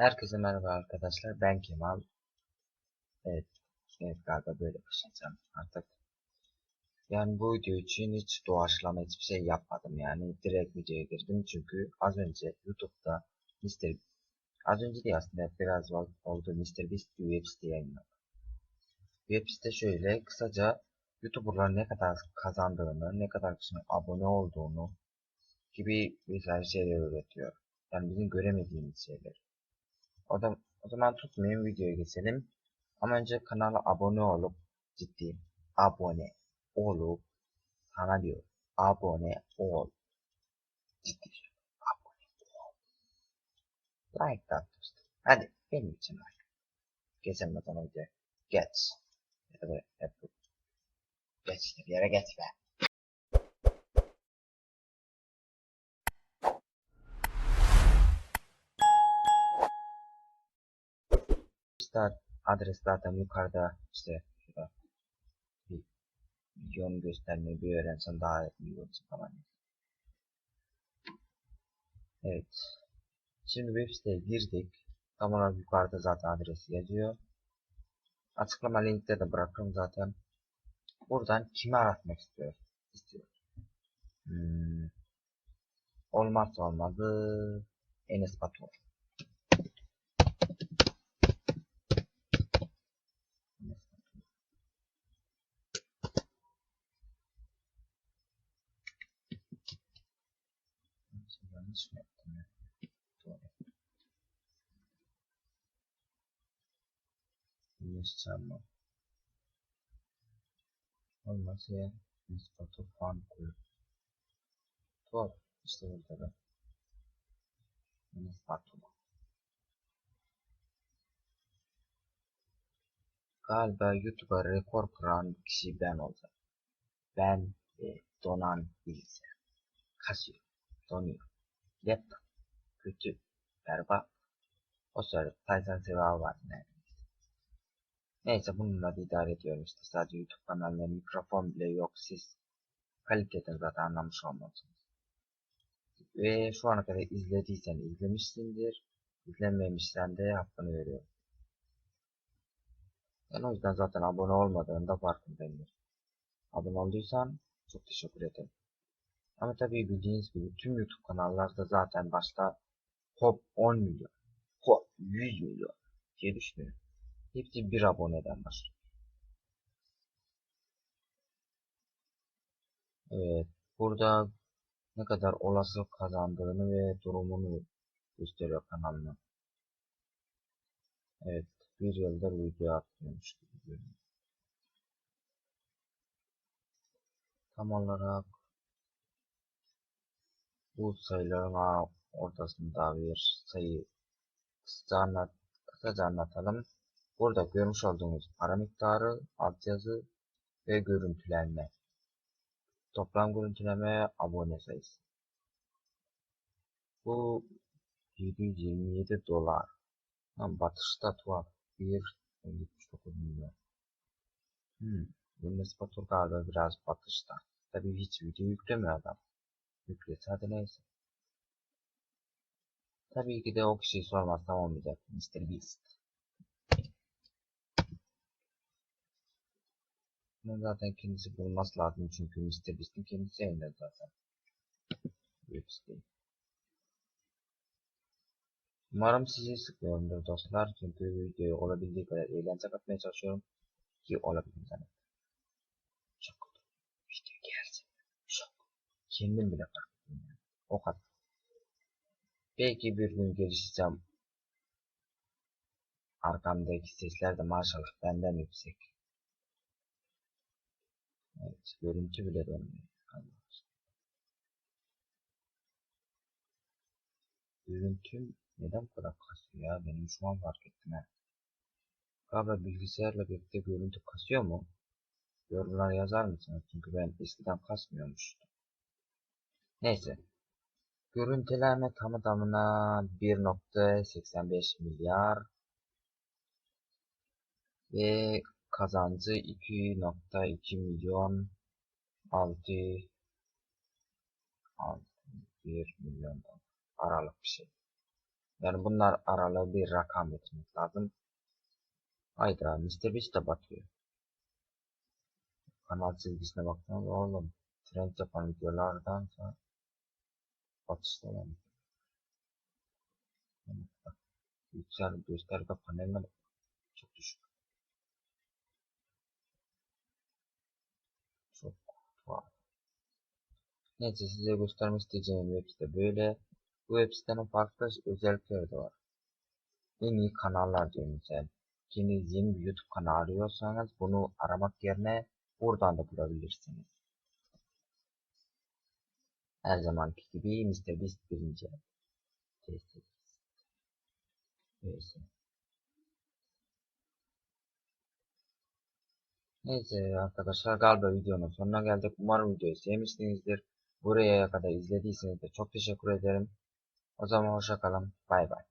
Herkese merhaba arkadaşlar. Ben Kemal. Evet. Evet galiba böyle başlayacağım artık. Yani bu video için hiç doğaçlama hiçbir şey yapmadım yani. Direkt videoya girdim çünkü az önce YouTube'da Mr. Az önce değil aslında biraz oldu Mr. Beast bir site yayınladı. Site şöyle kısaca YouTuber'ların ne kadar kazandığını, ne kadar kişinin abone olduğunu gibi vesaire şeyler öğretiyor. Yani bizim göremediğimiz şeyler. O, da, o zaman tutmayın videoya geçelim. Ama önce kanala abone olup ciddi abone olup sana diyor abone ol. Ciddi abone ol. Like de atmıştım. Hadi benim için like. Geçemeden önce geç. Ya da hep geç bir yere geç be. Start adres zaten yukarıda işte şurada bir videonu göstermeyi bir öğrensen daha iyi olursun falan. Evet. Şimdi web siteye girdik. Tam olarak yukarıda zaten adresi yazıyor. Açıklama linkte de bırakırım zaten. Buradan kimi aratmak istiyor? istiyor. Hmm. Olmazsa olmadı. Enes Batur. Yanlış mı yaptım ya? Doğru. Yanlış çalma. Olmazsa ya. Nispatı fan koy. Doğru. İşte burada da. Nispatı. Galiba YouTube'a rekor kıran kişi ben olacağım. Ben ve donan bilgisayar. Kasıyor. Donuyor. Laptop. Kötü. Berbat. O sırada Tyson sevabı var neredeyse. Neyse bununla da idare ediyorum işte. Sadece YouTube kanalında mikrofon bile yok. Siz kaliteden zaten anlamış olmalısınız. Ve şu ana kadar izlediysen izlemişsindir. İzlememişsen de hakkını veriyorum. Ben o yüzden zaten abone olmadığında farkındayım. Abone olduysan çok teşekkür ederim. Ama tabii bildiğiniz gibi tüm YouTube kanallarda zaten başta hop 10 milyon, hop 100 milyon diye düşünüyor. Hepsi bir aboneden başlıyor. Evet, burada ne kadar olasılık kazandığını ve durumunu gösteriyor kanalına. Evet, bir yıldır video atmıyormuş gibi görünüyor. Tam olarak bu sayıların ortasında bir sayı kısaca, anlat, kısaca anlatalım. Burada görmüş olduğunuz para miktarı, altyazı ve görüntülenme. Toplam görüntüleme abone sayısı. Bu 727 dolar. Batışta tuhaf. 1.79 milyon. Hmm. Yunus Batur galiba biraz batışta. Tabii hiç video yüklemiyor adam. Yüklese hadi neyse. Tabii ki de o kişiyi sormazsam olmayacak. Mr. Beast. Bunun zaten kendisi bulması lazım çünkü Mr. Beast'in kendisi elinde zaten. Web siteyi. Umarım sizi sıkmıyorumdur dostlar çünkü videoyu olabildiği kadar eğlence katmaya çalışıyorum ki olabilir zaten. Çok kötü. Video gelsin. Şok. Kendim bile farkındayım yani. O kadar. Belki bir gün gelişeceğim. Arkamdaki sesler de maşallah benden yüksek. Evet, görüntü bile dönmüyor. Görüntüm neden bu kadar kasıyor ya? Benim şu an fark ettim ha. Galiba bilgisayarla birlikte görüntü kasıyor mu? Yorumlara yazar mısınız? Çünkü ben eskiden kasmıyormuştum. Neyse. Görüntüleme tamı tamına 1.85 milyar ve kazancı 2.2 milyon 6 6 1 milyon aralık bir şey. Yani bunlar aralığı bir rakam getirmek lazım. Hayda Mr. Beast de batıyor. Kanal çizgisine baktığınız oğlum. Trend yapan videolardan olan. Yani Yüksel gösterge paneline. Çok düşük. Çok tuhaf. Neyse size göstermek isteyeceğim web site böyle. Bu web sitenin farklı özellikleri de var. En iyi kanallar diyor mesela. Kendiniz yeni bir YouTube kanalı arıyorsanız bunu aramak yerine buradan da bulabilirsiniz. Her zamanki gibi Mr. Beast birinci. Test. Neyse. Neyse arkadaşlar galiba videonun sonuna geldik. Umarım videoyu sevmişsinizdir. Buraya kadar izlediyseniz de çok teşekkür ederim. O zaman hoşça kalın. Bay bay.